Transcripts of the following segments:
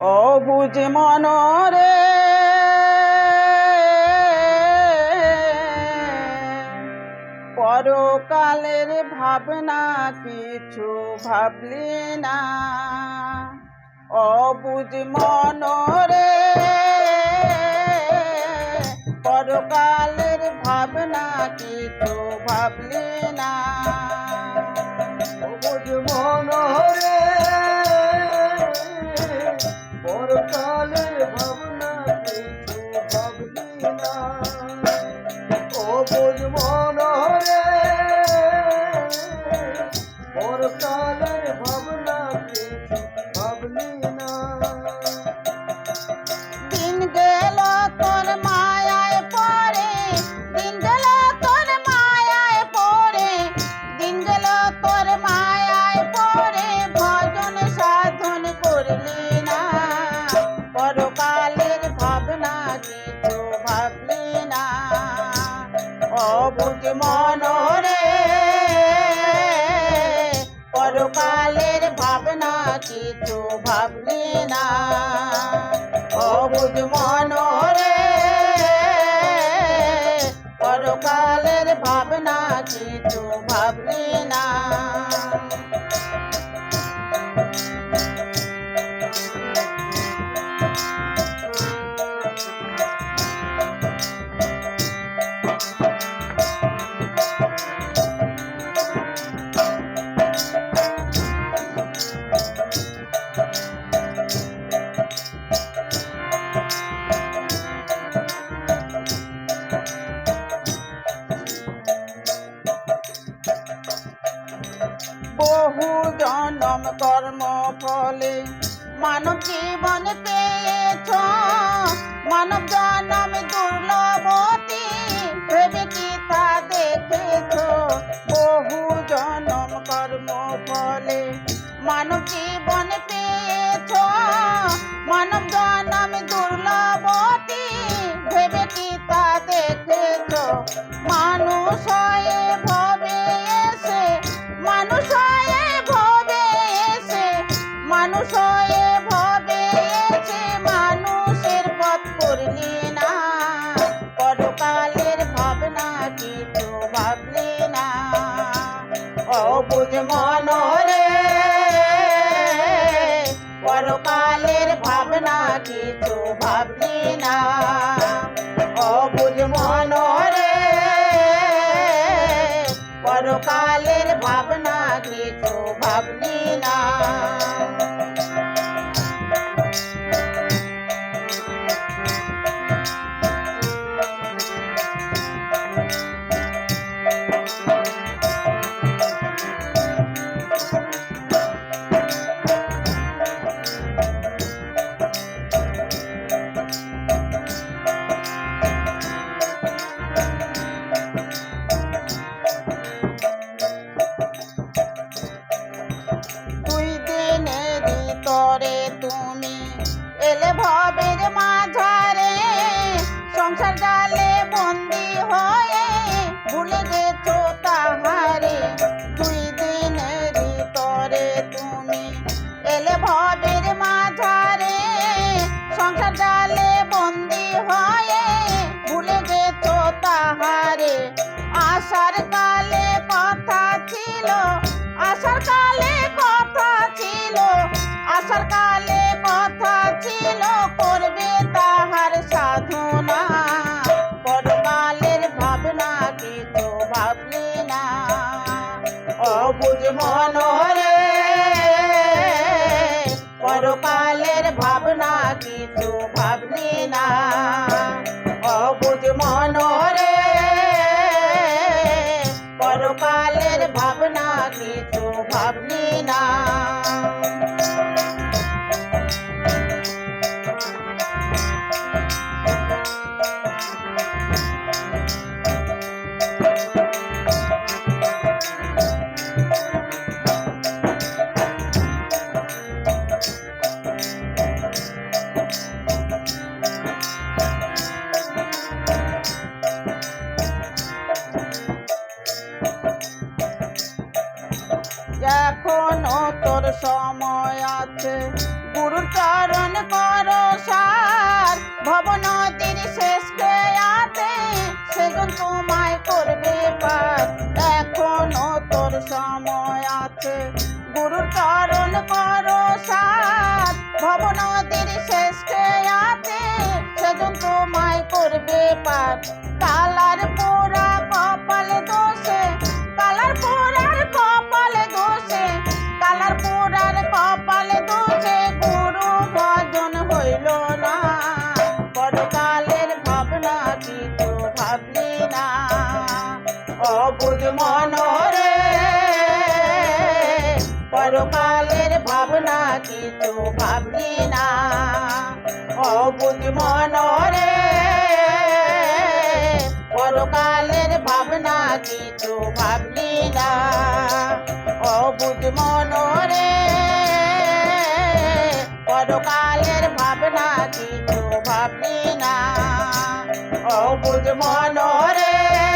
অবুঝ মনরে। পরকালের ভাবনা কিছু ভাবলি না। অবুঝ মনরে। পরকালের ভাবনা কিছু ভাবলি না। অবুঝ অবুঝ মনরে। পরকালের ভাবনা কিছু ভাবলি না। অবুঝ মনরে। জনম কর্ম ফলে মানব জীবন পেয়েছ। মানব জনম দুর্লভতি ভেবে কি দেখেছ? বহু জনম কর্ম ফলে মানব জীবন মানুষ হয়ে ভবে এসে মানুষের পথ করলি না। পরকালের ভাবনা কিছু ভাবলি না। অবুঝ মনরে, পরকালের ভাবনা কিছু ভাবলি না। অবুঝ মনরে, পরকালের ভাবনা কিছু ভাবলি না। তরে অবুঝ মনরে এখনও তোর সময় আছে। গুরুর চরণ কর সার ভবন তিনি শেষকে আছে সেগুন তোমায় করবে পার। এখনও তোর সময় আছে। গুরুর চরণ কর সার ভবন তিনি শেষকে আছে সেগুন তোমায় করবে পার। কালার অবুধ মনরে। পরকালের ভাবনা কিছু ভাবলি না। অবুধ মনরে। পরকালের ভাবনা কিছু ভাবলি না। অবুধ মনরে। পরকালের ভাবনা কিছু ভাবলি না। অবুধ মনরে।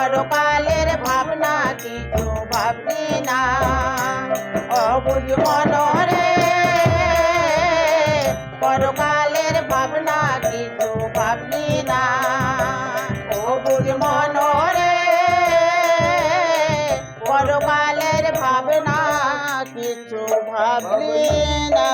পরকালের ভাবনা কিছু ভাবলি না। অবুধ মনরে পরকালের ভাবনা কিছু ভাবলি না। অবুধ মনরে, পরকালের ভাবনা কিছু ভাবলি না।